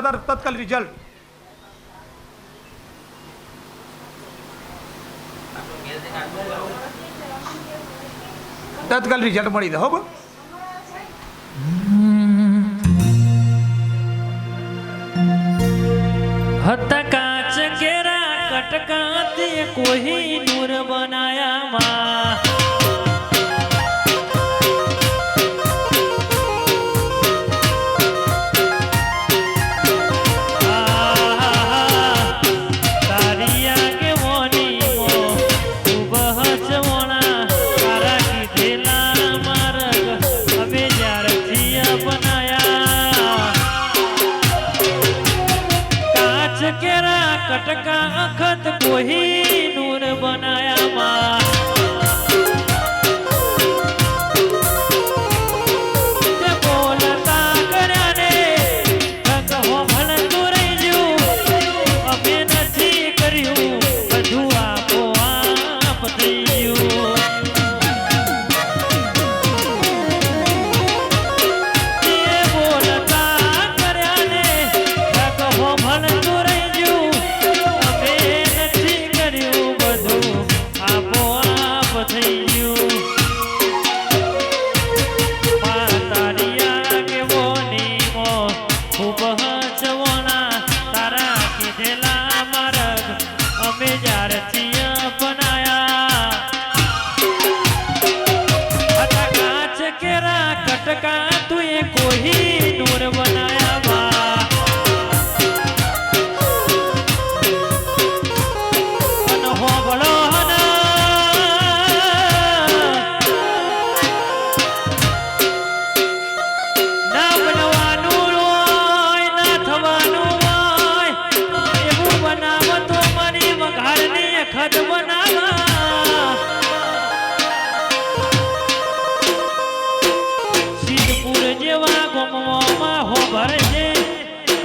તત્કાલ result તત્કાલ result મળી દે હો હતા કાચ કેરા કટકા તે કોઈ નૂર બનાયા માં કટકા કોઈ નૂર બનાયા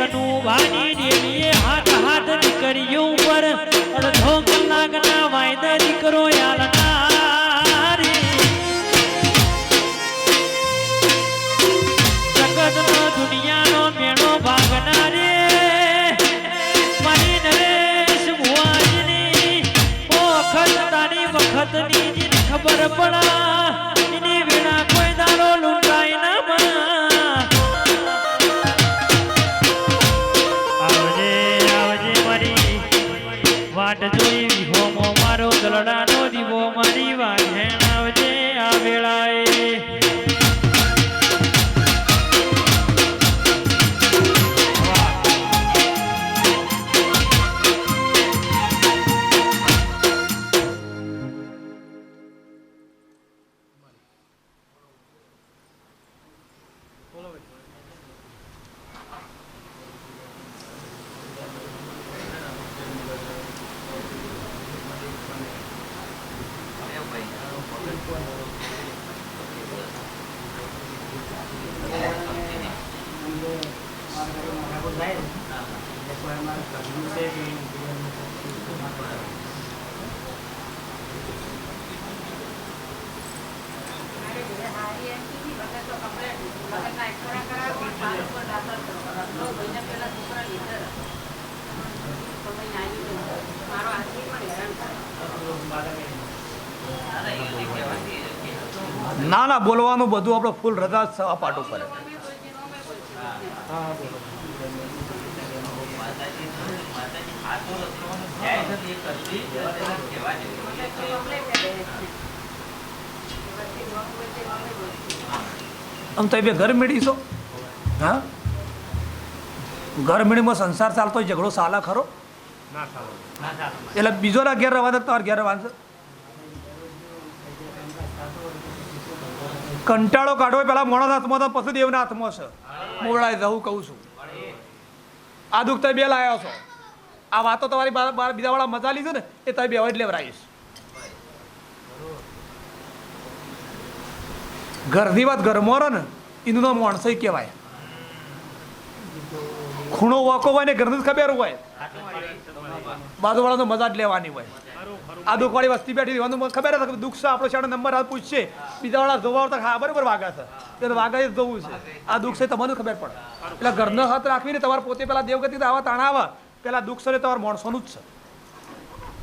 કનુભાની દેવીએ હાથ હાથ દીકરીઓ ઉપર અડધો કલાકના વાયદા દીકરો યાલનારી જગતનો દુનિયાનો મેળો ભાગનારે વખતની ખબર પડા. ના ના બોલવાનું બધું આપણે ફૂલ રજા સપાટું કરે આમ તો એ બે ઘર મેળીશો? હા? ઘર મેળીમાં સંસાર ચાલતો હોય, ઝઘડો સાલા ખરો? એટલે બીજો ના ઘેર રવા દે તમારે ઘેર રવા કંટાળો કાઢો પેલા મોણા હાથમાં તો પછી દેવના હાથમાં છે. મોવડાય જવું કહું છું. આ દુઃખ તમે બે લાવ્યા છો. આ વાતો તમારી બાર બાર બીજા વાળા મજા લીધું ને, એ તમે બે જ લેવરાઈશ ઘરની વાત ઘરમાં રહો ને એનું નામ માણસઈ કહેવાય. ખૂણો વાકો હોય ને ઘરની જ ખબર હોય. બાજુવાળાનો મજા જ લેવાની હોય. આ દુઃખવાળી વસ્તી બેઠી મને ખબર છે દુઃખ છે, આપણો શાળા નંબર આ પૂછશે. બીજા વાળા જોવા આવતા હા બરાબર વાગા છે. તો વાગા જ જોવું છે. આ દુઃખ છે તમને ખબર પડે. એટલે ઘરનો હાથ રાખવીને તમારે પોતે પેલા દેવગતિ આવા તાણા આવા પેલા દુઃખ છે તમારે માણસોનું જ છે.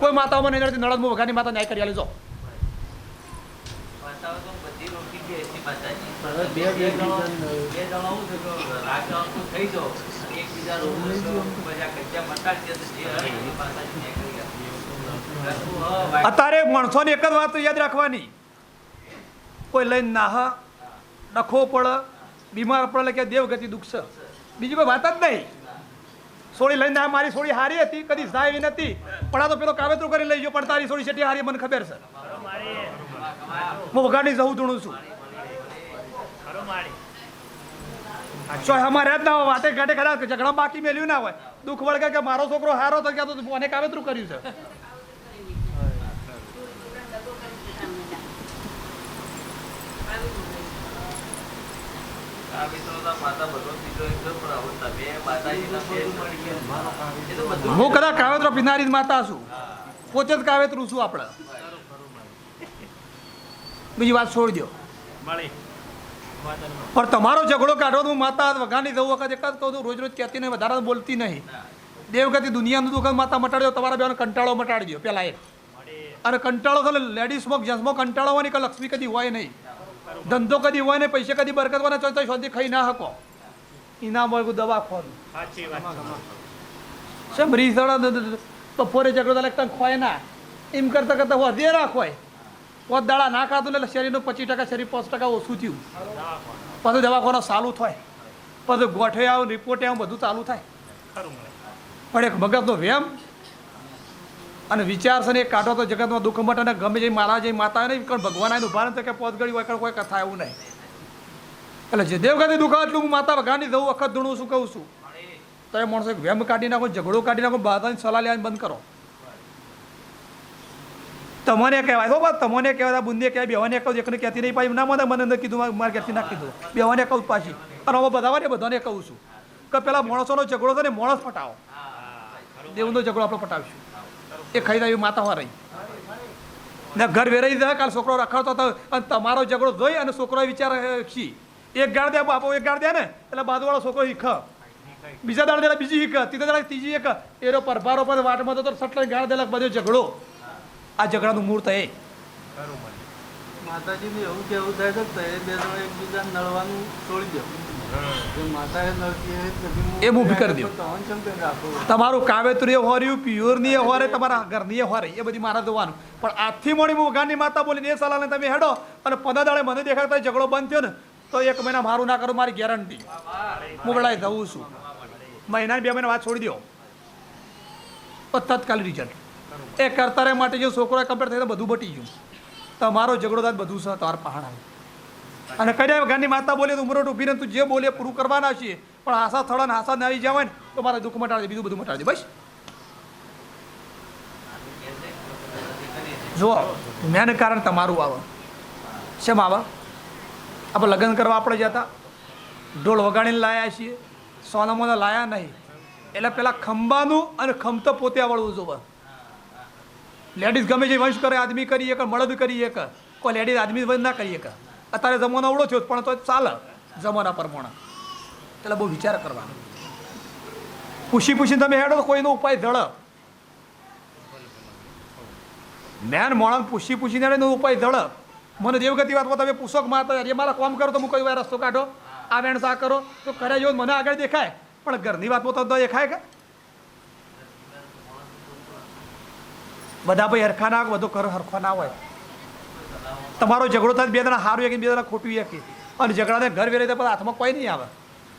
કોઈ માતાઓમાં નહીં નડતી નળદ વઘાની માતા ન્યાય કરી આલી, જો. વાતાવરણ તો બધી રોટી ગઈ હતી માતાજી. હવે બે જણા આમતું થઈ જાઓ અત્યારે માણસોની એક જ વાત યાદ રાખવાની. કોઈ લઈને નાહ ડખો પડે બીમાર પડે કે દેવગતિ દુખશે બીજી કોઈ વાત જ નહીં. સોળી લઈને મારી સોળી હારી હતી કદી સાહેબ નથી. પણ આ તો પેલો કાવેતરું કરી લઈ ગયો પણ તારી સોળી છેટી હારી મને ખબર છે. હું વગાડી જવું ધૂણું છું. જો અમારે જ ના હોય વાતે ઘાટે ખરા ઝઘડા બાકી મેલ્યું ના હોય. દુઃખ વળગે કે મારો છોકરો હારો તો ક્યાં તો મને કાવેતરું કર્યું છે. મળી હું કદાચ કાવેતરો પિનારી માતા છું. પોતે જ કાવેતરું છું આપણે. બીજી વાત છોડજો. દો પણ તમારો ઝઘડો કાઢો તો હું માતા વઘાની જવું વખત એક જ કહું છું રોજ રોજ કહેતી નહીં વધારે બોલતી નહીં. દેવગતિ દુનિયાનું દુઃખ માતા મટાડ્યો તમારા બેનો કંટાળો મટાડી દો પેલા એક. અને કંટાળો ખાલી લેડીઝમાં જેન્ટ્સમાં કંટાળો હોય કે લક્ષ્મી કદી હોય નહીં. ધંધો કદી હોય ને પૈસે કદી બરકત હોય તો શાંતિ ખાઈ ના શકો. હોય કોઈ દવા ખોરું શેમ રીસડા બપોરે ઝઘડો તને ખોય ના. એમ કરતા કરતા વધે ના ખોય પોત દાડા ના ખાતું એટલે શરીરનું પચીસ ટકા શરીર પાંચ ટકા ઓછું થયું. પછી દવાખાનો ચાલુ થાય. પછી ગોઠે આવું રિપોર્ટે આવું, બધું ચાલુ થાય. પણ એક મગજનો વ્યામ અને વિચાર છે ને એ કાઢો તો જગતમાં દુઃખમટ અને ગમે જે મારા જે માતા નહીં કારણ ભગવાન ઊભા નથી કે પોત ગળી હોય કોઈ કથા એવું નહીં. એટલે જે દેવગતિ દુઃખ એટલું હું માતા ભગવાનની જવું વખત ધૂણું છું, કહું છું. તો એ માણસો વેમ કાઢી નાખો, ઝઘડો કાઢી નાખો બાધાની સલાહ લેવાની બંધ કરો. તમને કહેવાય. હો બા, તમને કહેવાય બુંદીએ કહેવાય બેવાને કહું એકને કહેતી નહીં પાછી ના મને મને અંદર કીધું, મારે- મારે ઘેરથી ના કીધું. બેવાને કહું પાછી. અને હવે બધા બધાને કહું છું કે પેલા માણસોનો ઝઘડો છે ને, માણસ પટાવો. દેવનો ઝઘડો આપણે પટાવીશું. એ ખાઈ રહ્યું માતા હો રહી ને ઘર વેરાઈ દીધા કાલ છોકરો રખાડતો હતો અને તમારો ઝઘડો જોઈ અને છોકરો વિચાર શી એક ગાળ દે, બાપો, એક ગાળ દે ને. એટલે બાજુવાળો છોકરો શીખ બીજા દાડે બીજી એક ત્રીજા દાડે ત્રીજી એક એરો પરભારો પર વાટમાં તો સટલે ગાળ દેલા બધો ઝઘડો. આ ઝઘડાનું મૂળ તો એ. માતાજીને એવું કેવું થાય છે કે એ બે જણ એકબીજાને નળવાનું છોડી દો. જો માતાએ નળતી એ ઊભી કરી રાખું? તમારું કાવેતુરી હોર્યું પ્યોરની હોરે તમારા ઘરની હોરે એ બધી મારા જોવાનું. પણ આજથી મોડી હું ગાંધી માતા બોલીને એ સલાહને તમે હેડો અને પંદર દાડે મને દેખાડતા ઝઘડો બંધ થયો ને તો એક મહિના મારું ના કરું મારી ગેરંટી હું વડાઈ જવું છું. મહિના બે મહિના વાત છોડી દો. તત્કાલ રિઝલ્ટ એ કરતા રહે માટે જો છોકરો કમ્પ્લીટ થાય તો બધું બટી ગયું. તમારો ઝઘડો થાય બધું છે તાર પહાણ આવે. અને કઈ ગાંધી માતા બોલે તો ઉમરોટ ઊભી તું જે બોલે પૂરું કરવાના છીએ. પણ આશા થડા ને આશા ને આવી જવાય ને તો મારે દુઃખ મટાડી દે, બીજું બધું મટાડી દે. બસ. જુઓ મેન કારણ તમારું આવે. શેમ આવે? આપણે લગ્ન કરવા આપણે જતા. ઢોલ વગાડીને લાયા છીએ. સોનામાં લાયા નહીં. એટલે પેલા ખંભાનું અને ખમતો પોતે આવડવું જોવે. લેડીઝ ગમે છે વંશ કરે, આદમી કરી એક મળદ કરી એક કોઈ લેડીઝ આદમી વંશ ના કરી એક અત્યારે જમાનો અવળો થયો પણ તો ચાલે જમાના પ્રમાણે. એટલે બહુ વિચાર કરવાનો. પૂછી પૂછીને તમે હેડો, કોઈનો ઉપાય ધળ. મેન મોણ પૂછી પૂછીને હેડે ઉપાય ધળ. મને દેવગતિ વાતમાં તમે પૂછો માતા એ મારા કામ કરો તો હું કઈ વાર રસ્તો કાઢો? આ વેણ સા કરો? તો કર્યા જેવો મને આગળ દેખાય. પણ ઘરની વાતમાં તો દેખાય કે? બધા ભાઈ હરખા ના બધું કર હરખો ના હોય. તમારો ઝઘડો થાય બે દાણા સારું એક બે દાણા ખોટું એક અને ઝઘડાને ઘર વેરે તો બધા હાથમાં કોઈ નહીં આવે.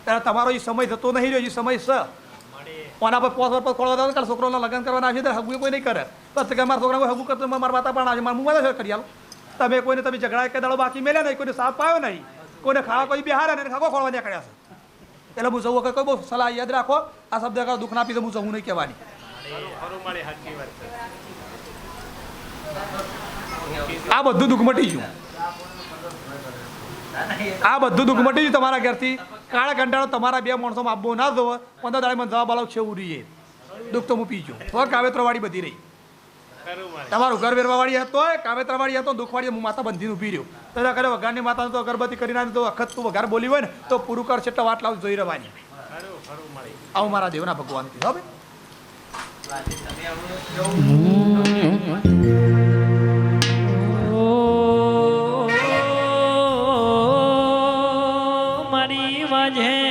ત્યારે તમારો એ સમય થતો નહીં રહ્યો એ સમય સ ઓના પર પોસ પર ખોળવા દાદા કાલ છોકરોના લગ્ન કરવાના આવી જાય હગું કોઈ નહીં કરે. બસ કે મારા છોકરા હગું કરતો મારા માતા પણ આવશે મારા મુંબઈ કરી આલો તમે કોઈને, તમે ઝઘડા કે દાડો બાકી મેલ્યા નહીં, કોઈને સાફ પાયો નહીં. કોઈને ખાવા કોઈ બિહારે નહીં ખાવા ખોળવા નીકળ્યા છે. એટલે હું જવું વખત કોઈ બહુ સલાહ યાદ રાખો, આ શબ્દ દુઃખ ના આપી હું જવું નહીં કહેવાની. આ બધું દુઃખ મટી ગયું. આ બધું દુઃખ મટી ગયું તમારા ઘરથી. કાળા કંટાળો તમારા બે માણસોમાં આપવો ના દો પંદર દાડે મને જવાબ આલો છે ઉડીએ દુઃખ તો હું પીજો તો કાવેત્ર વાળી બધી રહી. તમારું ઘર વેરવા વાળી હતો કાવેત્ર વાળી હતો દુઃખ વાળી હું માતા બંધીને ઊભી રહ્યો. તો કરે વઘારની માતાને તો અગરબત્તી કરી નાખી તો વખત તું વઘાર બોલી હોય ને, તો પૂરું કર છે એટલે વાટ લાવ, જોઈ રહેવાની આવું મારા દેવના ભગવાન હવે મારી વાજે